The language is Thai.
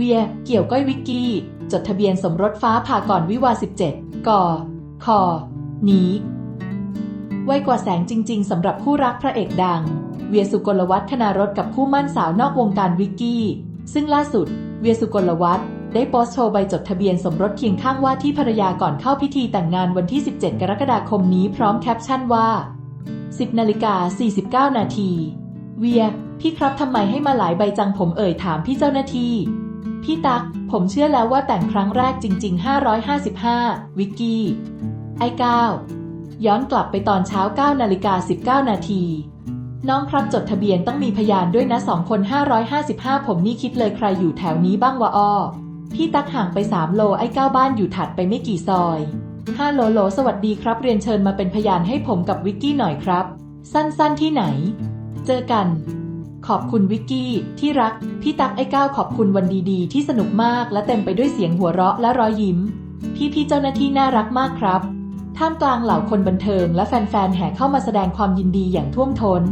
เวีย เกี่ยวก้อยวิกกี้ จดทะเบียนสมรสฟ้าผ่าก่อนวิวา 17กอคอนี้ไวกว่าแสงจริง ๆสำหรับคู่รักพระเอกดัง เวียสุกลวัฒน์ธนารสกับคู่มั่นสาวนอกวงการวิกกี้ ซึ่งล่าสุด เวียสุกลวัฒน์ได้โพสต์โชว์ใบจดทะเบียนสมรสเคียงข้างว่าที่ภรรยาก่อนเข้าพิธีแต่งงานวันที่ 17 กรกฎาคมนี้พร้อมแคปชั่นว่า 10นาฬิกา49 นาที เวีย พี่ครับทำไมให้มาหลายใบจังผมเอ่ยถามพี่เจ้าหน้าที่ พี่ตัก ผมเชื่อแล้วว่าแต่งครั้งแรกจริง ๆ 555 วิกกี้ ไอ้ก้าวย้อนกลับไปตอนเช้า9นาฬิกา19 นาที น้องครับจดทะเบียนต้องมีพยานด้วยนะสองคน 555 ผมนี่คิดเลยใครอยู่แถวนี้บ้างวะอ้อ พี่ตักห่างไป 3 โลไอ้ก้าวบ้านอยู่ถัดไปไม่กี่ซอย5โลโลสวัสดีครับ เรียนเชิญมาเป็นพยานให้ผมกับวิกกี้หน่อยครับ สั้นๆที่ไหน เจอกัน ขอบคุณวิกกี้ที่รัก พี่ตักไอ้ก้าวขอบคุณวันดีๆ ที่สนุกมากและเต็มไปด้วยเสียงหัวเราะและรอยยิ้ม พี่ๆเจ้าหน้าที่น่ารักมากครับ ท่ามกลางเหล่าคนบันเทิงและแฟนๆแห่เข้ามาแสดงความยินดีอย่างท่วมท้น